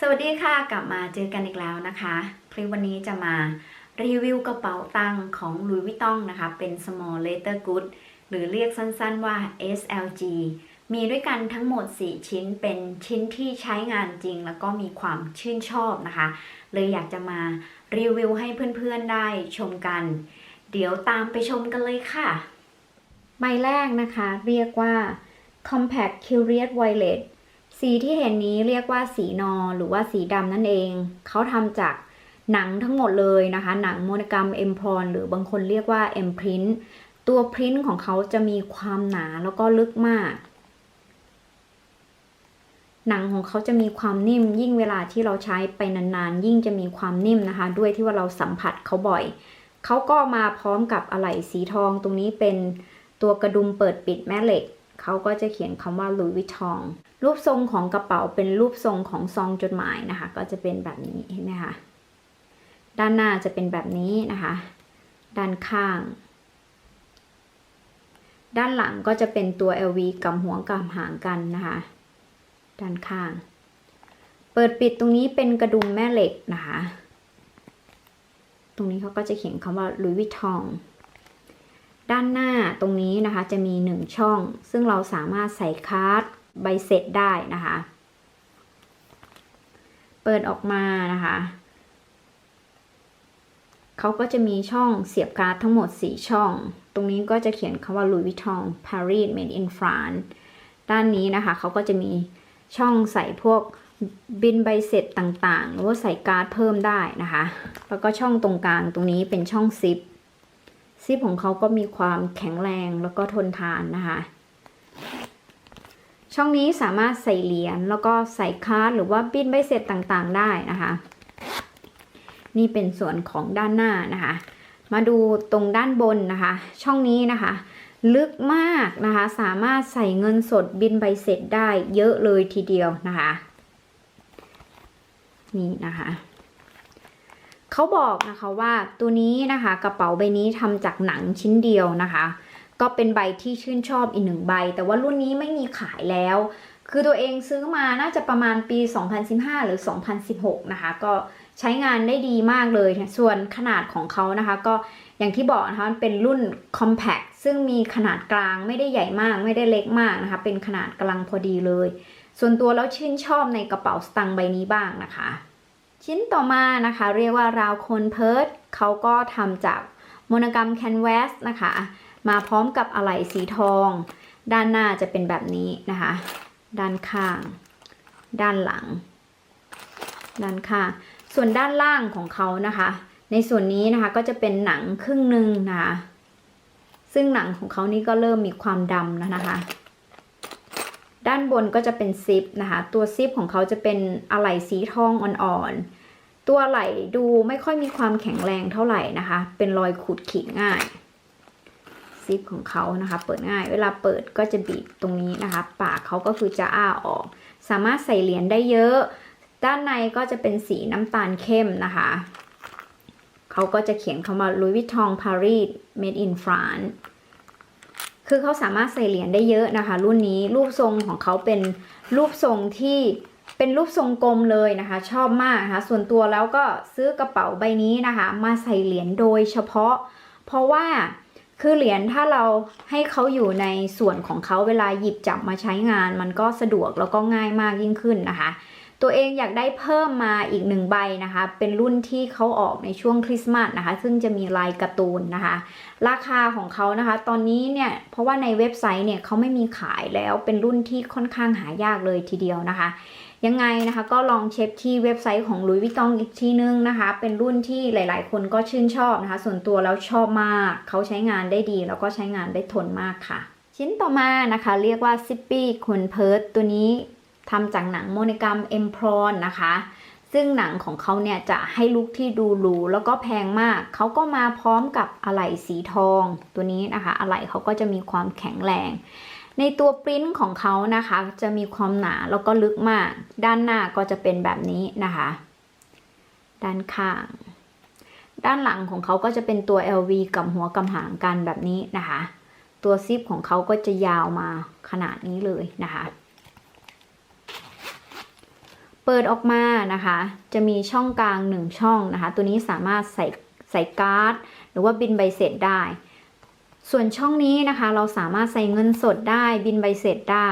สวัสดีค่ะ กลับมาเจอกันอีกแล้วนะคะคลิปวันนี้จะมารีวิวกระเป๋าตังค์ของ Louis Vuitton นะคะ เป็น small leather good หรือเรียกสั้นๆว่า SLG มีด้วยกันทั้งหมด 4 ชิ้นเป็นชิ้นที่ใช้งานจริง แล้วก็มีความชื่นชอบนะคะ เลยอยากจะมารีวิวให้เพื่อนๆได้ชมกัน เดี๋ยวตามไปชมกันเลยค่ะ ใบแรกนะคะ เรียกว่า Compact Curious Violet สีที่เห็นนี้เรียกว่าสีนอหรือว่าสีดำนั่นเอง เขาทำจากหนังทั้งหมดเลยนะคะ หนังโมนกรรมเอ็มพรอนหรือบางคนเรียกว่าเอ็มพรินตัวพรินของเขาจะมีความหนาแล้วก็ลึกมาก หนังของเขาจะมีความนิ่ม ยิ่งเวลาที่เราใช้ไปนานๆ ยิ่งจะมีความนิ่มนะคะ ด้วยที่ว่าเราสัมผัสเขาบ่อย เขาก็มาพร้อมกับอะไหล่สีทองตรงนี้เป็นตัวกระดุมเปิดปิดแม่เหล็ก เขาก็จะเขียนคำว่า Louis Vuitton รูปทรงของกระเป๋าเป็นรูปทรงของซองจดหมายนะคะ ก็จะเป็นแบบนี้เห็นไหมคะ ด้านหน้าจะเป็นแบบนี้นะคะ ด้านข้าง ด้านหลังก็จะเป็นตัว LV กับหัวกับหางกันนะคะ ด้านข้าง เปิดปิดตรงนี้เป็นกระดุมแม่เหล็กนะคะ ตรงนี้เขาก็จะเขียนคำว่า Louis Vuitton ด้านหน้าตรงนี้นะคะจะมีหนึ่งช่อง ซึ่งเราสามารถใส่คาร์ดใบเสร็จได้นะคะ เปิดออกมานะคะเขาก็จะมีช่องเสียบการ์ดทั้งหมด 4 ช่อง ตรงนี้ก็จะเขียนคำว่า Louis Vuitton Paris Made in France ด้านนี้นะคะเขาก็จะมีช่องใส่พวกบินใบเสร็จต่างๆ หรือว่าใส่การ์ดเพิ่มได้นะคะ แล้วก็ช่องตรงกลางตรงนี้เป็นช่องซิป ซิปของเขาก็มีความแข็งแรงแล้วก็ทนทานนะคะ ช่องนี้สามารถใส่เหรียญแล้วก็ใส่คาร์ดหรือว่าบินใบเสร็จต่างๆได้นะคะ นี่เป็นส่วนของด้านหน้านะคะ มาดูตรงด้านบนนะคะ ช่องนี้นะคะ ลึกมากนะคะ สามารถใส่เงินสดบินใบเสร็จได้เยอะเลยทีเดียวนะคะ นี่นะคะ เขาบอกนะคะว่าตัวนี้นะคะกระเป๋าใบนี้ทำจากหนังชิ้นเดียวนะคะ ก็เป็นใบที่ชื่นชอบอีกหนึ่งใบ แต่ว่ารุ่นนี้ไม่มีขายแล้ว คือตัวเองซื้อมาน่าจะประมาณปี 2015 หรือ 2016 นะคะ ก็ใช้งานได้ดีมากเลย ส่วนขนาดของเขานะคะ ก็อย่างที่บอกนะคะมันเป็นรุ่น compact ซึ่งมีขนาดกลางไม่ได้ใหญ่มากไม่ได้เล็กมากนะคะ เป็นขนาดกำลังพอดีเลย ส่วนตัวแล้วชื่นชอบในกระเป๋าสตางค์ใบนี้บ้างนะคะ ชิ้นต่อมานะคะ เรียกว่าราวคนเพิร์ดเขาก็ทำจากโมโนกรรมแคนวาสนะคะ มาพร้อมกับอะไหล่สีทอง ด้านหน้าจะเป็นแบบนี้นะคะ ด้านข้าง ด้านหลัง ด้านข้าง ส่วนด้านล่างของเขานะคะ ในส่วนนี้นะคะก็จะเป็นหนังครึ่งหนึ่งนะคะซึ่งหนังของเขานี่ก็เริ่มมีความดำแล้วนะคะ ด้านบนก็จะเป็นซิปนะคะ ตัวซิปของเขาจะเป็นอะไหล่สีทองอ่อนๆ ตัวไหล่ดูไม่ค่อยมีความแข็งแรงเท่าไหร่นะคะ เป็นรอยขูดขีดง่าย ซิปของเขานะคะ เปิดง่าย เวลาเปิดก็จะบีบตรงนี้นะคะ ปากเขาก็คือจะอ้าออก สามารถใส่เหรียญได้เยอะ ด้านในก็จะเป็นสีน้ำตาลเข้มนะคะ เขาก็จะเขียนคำว่า Louis Vuitton Paris Made in France คือเขาสามารถใส่เหรียญได้เยอะนะคะ รุ่นนี้รูปทรงของเขาเป็นรูปทรงที่เป็นรูปทรงกลมเลยนะคะ ชอบมากนะคะ ส่วนตัวแล้วก็ซื้อกระเป๋าใบนี้นะคะ มาใส่เหรียญโดยเฉพาะ เพราะว่าคือเหรียญถ้าเราให้เขาอยู่ในส่วนของเขาเวลาหยิบจับมาใช้งาน มันก็สะดวกแล้วก็ง่ายมากยิ่งขึ้นนะคะ ตัวเองอยากได้เพิ่มมาอีกหนึ่งใบนะคะ เป็นรุ่นที่เขาออกในช่วงคริสต์มาสนะคะ ซึ่งจะมีลายการ์ตูนนะคะ ราคาของเขานะคะ ตอนนี้เนี่ย เพราะว่าในเว็บไซต์เนี่ยเขาไม่มีขายแล้ว เป็นรุ่นที่ค่อนข้างหายากเลยทีเดียวนะคะ ยังไงนะคะก็ลองเช็คที่เว็บไซต์ของ Louis Vuitton อีกทีนึงนะคะ เป็นรุ่นที่หลาย ๆ คนก็ชื่นชอบนะคะ ส่วนตัวแล้วชอบมาก เขาใช้งานได้ดี แล้วก็ใช้งานได้ทนมากค่ะ ชิ้นต่อมานะคะ เรียกว่า Zippy คุณเพิร์ดตัวนี้ ทำจากหนังโมโนกรรมเอ็มพรอนนะคะ ซึ่งหนังของเขาเนี่ยจะให้ลุคที่ดูหรูแล้วก็แพงมาก เขาก็มาพร้อมกับอะไหล่สีทองตัวนี้นะคะ อะไหล่เขาก็จะมีความแข็งแรง ในตัวปริ้นของเขานะคะ จะมีความหนาแล้วก็ลึกมาก ด้านหน้าก็จะเป็นแบบนี้นะคะ ด้านข้าง ด้านหลังของเขาก็จะเป็นตัว LV กับหัวกับหางกันแบบนี้นะคะ ตัวซิปของเขาก็จะยาวมาขนาดนี้เลยนะคะ เปิดออกมานะคะ จะมีช่องกลาง 1 ช่องนะคะ ตัวนี้สามารถใส่ใส่การ์ด หรือว่าบินใบเสร็จได้ ส่วนช่องนี้นะคะ เราสามารถใส่เงินสดได้บินใบเสร็จได้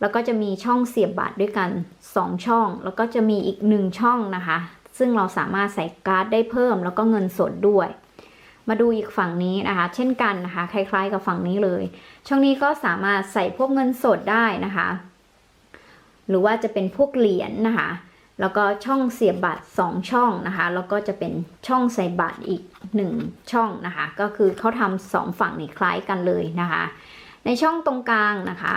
แล้วก็จะมีช่องเสียบบัตรด้วยกัน 2 ช่อง แล้วก็จะมีอีก 1 ช่องนะคะ ซึ่งเราสามารถใส่การ์ดได้เพิ่ม แล้วก็เงินสดด้วย มาดูอีกฝั่งนี้นะคะ เช่นกันนะคะ คล้าย ๆ กับฝั่งนี้เลย ช่องนี้ก็สามารถใส่พวกเงินสดได้นะคะ หรือว่าจะเป็นพวกเหรียญนะคะ แล้วก็ช่องเสียบบัตร 2 ช่องนะคะ แล้วก็จะเป็นช่องใส่บัตรอีก 1 ช่องนะคะ ก็คือเขาทำสองฝั่งนี่คล้ายกันเลยนะคะ ในช่องตรงกลางนะคะ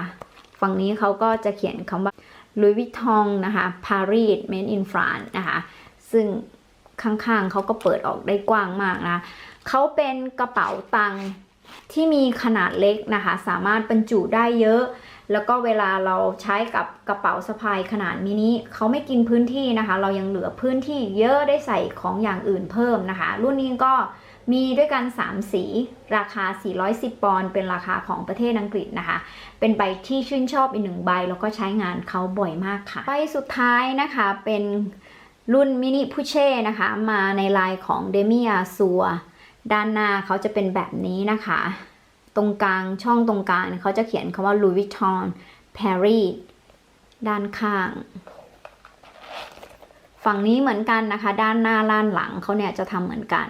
ฝั่งนี้เขาก็จะเขียนคำว่า Louis Vuitton นะคะ Paris Made in France นะคะ ซึ่งข้างๆเขาก็เปิดออกได้กว้างมากนะเขาเป็นกระเป๋าตังค์ที่มีขนาดเล็กนะคะ สามารถบรรจุได้เยอะ แล้วก็เวลาเราใช้กับกระเป๋าสะพายขนาดมินิเขาไม่กินพื้นที่นะคะ เรายังเหลือพื้นที่เยอะได้ใส่ของอย่างอื่นเพิ่มนะคะ รุ่นนี้ก็มีด้วยกัน 3 สี ราคา 410 ปอนด์เป็นราคาของประเทศอังกฤษนะคะ เป็นใบที่ชื่นชอบอีกหนึ่งใบ แล้วก็ใช้งานเขาบ่อยมากค่ะ ใบสุดท้ายนะคะเป็นรุ่นมินิพุเช่นะคะ มาในลายของเดมิอาซัวด้านหน้าเขาจะเป็นแบบนี้นะคะ ตรงกลางช่องตรงกลางเขาจะเขียนคำว่า Louis Vuitton Paris ด้านข้าง ฝั่งนี้เหมือนกันนะคะ ด้านหน้าด้านหลังเขาเนี่ยจะทำเหมือนกัน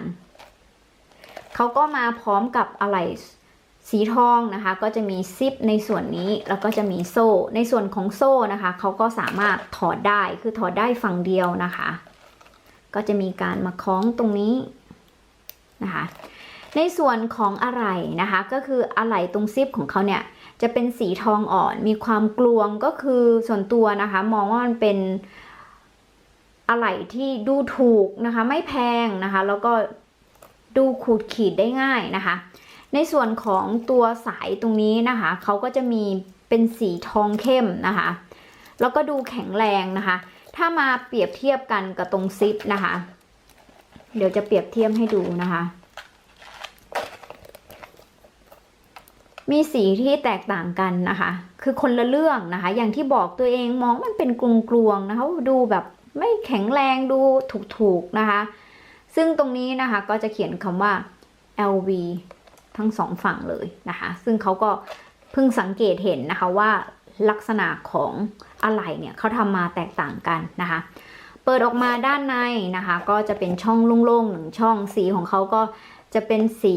เขาก็มาพร้อมกับอะไหล่สีทองนะคะ ก็จะมีซิปในส่วนนี้แล้วก็จะมีโซ่ ในส่วนของโซ่นะคะเขาก็สามารถถอดได้คือถอดได้ฝั่งเดียวนะคะ ก็จะมีการมาคล้องตรงนี้นะคะ ในส่วนของอะไหล่นะคะ ก็คืออะไหล่ตรงซิปของเขาเนี่ยจะเป็นสีทองอ่อน มีความกลวงก็คือส่วนตัวนะคะ มองว่ามันเป็นอะไหล่ที่ดูถูกนะคะ ไม่แพงนะคะ แล้วก็ดูขูดขีดได้ง่ายนะคะ ในส่วนของตัวสายตรงนี้นะคะเขาก็จะมีเป็นสีทองเข้มนะคะ แล้วก็ดูแข็งแรงนะคะ ถ้ามาเปรียบเทียบกันกับตรงซิปนะคะ เดี๋ยวจะเปรียบเทียบให้ดูนะคะ มีสีที่แตกต่างกันนะคะ คือคนละเรื่องนะคะ อย่างที่บอกตัวเองมองมันเป็นกลวงๆนะคะ ดูแบบไม่แข็งแรงดูถูกๆนะคะ ซึ่งตรงนี้นะคะก็จะเขียนคำว่า LV ทั้งสองฝั่งเลยนะคะ ซึ่งเขาก็เพิ่งสังเกตเห็นนะคะว่าลักษณะของอะไหล่เนี่ยเขาทำมาแตกต่างกันนะคะ เปิดออกมาด้านในนะคะ ก็จะเป็นช่องโล่งๆหนึ่งช่องสีของเขาก็จะเป็นสี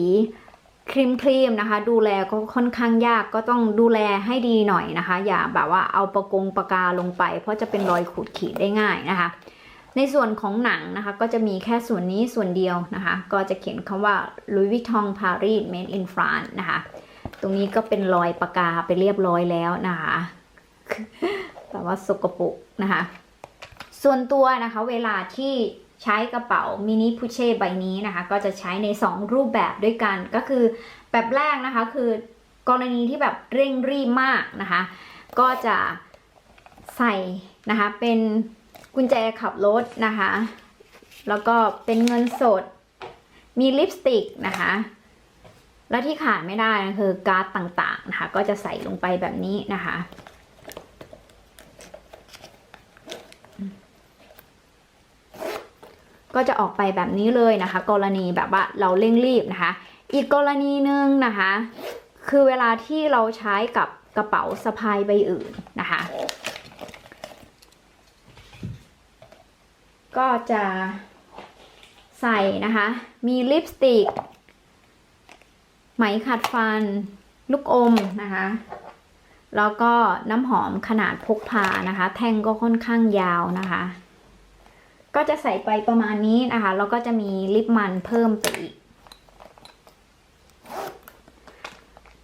ครีมครีมๆนะคะ ดูแลก็ค่อนข้างยากก็ต้องดูแลให้ดีหน่อยนะคะ อย่าแบบว่าเอาประกงปากกาลงไป เพราะจะเป็นรอยขูดขีดได้ง่ายนะคะ ในส่วนของหนังนะคะ ก็จะมีแค่ส่วนนี้ส่วนเดียวนะคะ ก็จะเขียนคำว่า Louis Vuitton Paris Made in France นะคะ ตรงนี้ก็เป็นรอยปากกาไปเรียบร้อยแล้วนะคะ แต่ว่าสกปรกนะคะ ส่วนตัวนะคะเวลาที่ ใช้กระเป๋ามินิพุเช่ใบนี้นะคะ ก็จะใช้ใน 2 รูปแบบด้วยกันก็คือแบบแรกนะคะคือกรณีที่แบบเร่งรีบมากนะคะ ก็จะใส่นะคะเป็นกุญแจขับรถนะคะ แล้วก็เป็นเงินสดมีลิปสติกนะคะ และที่ขาดไม่ได้นะคือการ์ดต่างๆนะคะ ก็จะใส่ลงไปแบบนี้นะคะ ก็จะออกไปแบบนี้เลยนะคะ กรณีแบบว่าเราเร่งรีบนะคะ อีกกรณีหนึ่งนะคะ คือเวลาที่เราใช้กับกระเป๋าสะพายใบอื่นนะคะ ก็จะใส่นะคะ มีลิปสติก ไหมขัดฟัน ลูกอมนะคะ แล้วก็น้ำหอมขนาดพกพานะคะ แท่งก็ค่อนข้างยาวนะคะ ก็จะใส่ไปประมาณนี้นะคะ แล้วก็จะมีลิปมันเพิ่มไปอีก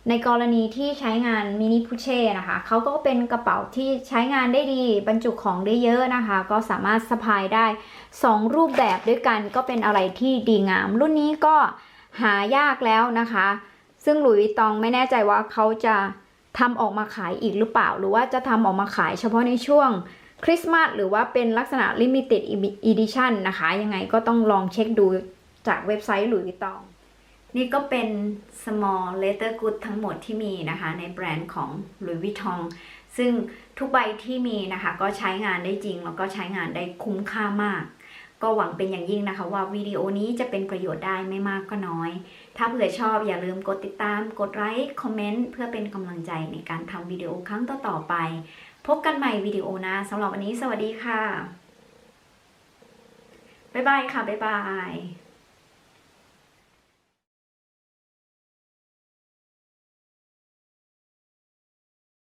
ในกรณีที่ใช้งานมินิพุเช่นะคะเขาก็เป็นกระเป๋าที่ใช้งานได้ดี บรรจุของได้เยอะนะคะ ก็สามารถสะพายได้ 2 รูปแบบด้วยกันก็เป็นอะไรที่ดีงาม รุ่นนี้ก็หายากแล้วนะคะ ซึ่งหลุยส์ตองไม่แน่ใจว่าเขาจะทำออกมาขายอีกหรือเปล่า หรือว่าจะทำออกมาขายเฉพาะในช่วง คริสต์มาสหรือว่าเป็นลักษณะ Limited Edition นะคะ ยังไงก็ต้องลองเช็คดูจากเว็บไซต์หลุยส์วิตตอง นี่ก็เป็น small leather good ทั้งหมดที่มีนะคะ ในแบรนด์ของ Louis Vuitton ซึ่งทุกใบที่มีนะคะ ก็ใช้งานได้จริง แล้วก็ใช้งานได้คุ้มค่ามาก ก็หวังเป็นอย่างยิ่งนะคะ ว่าวิดีโอนี้จะเป็นประโยชน์ได้ไม่มากก็น้อย ถ้าเผื่อชอบอย่าลืมกดติดตาม กดไลค์ คอมเมนต์ เพื่อเป็นกำลังใจในการทำวิดีโอครั้งต่อๆไป พบกันใหม่วิดีโอนะสำหรับวันนี้สวัสดีค่ะ บ๊ายบายค่ะ บ๊ายบาย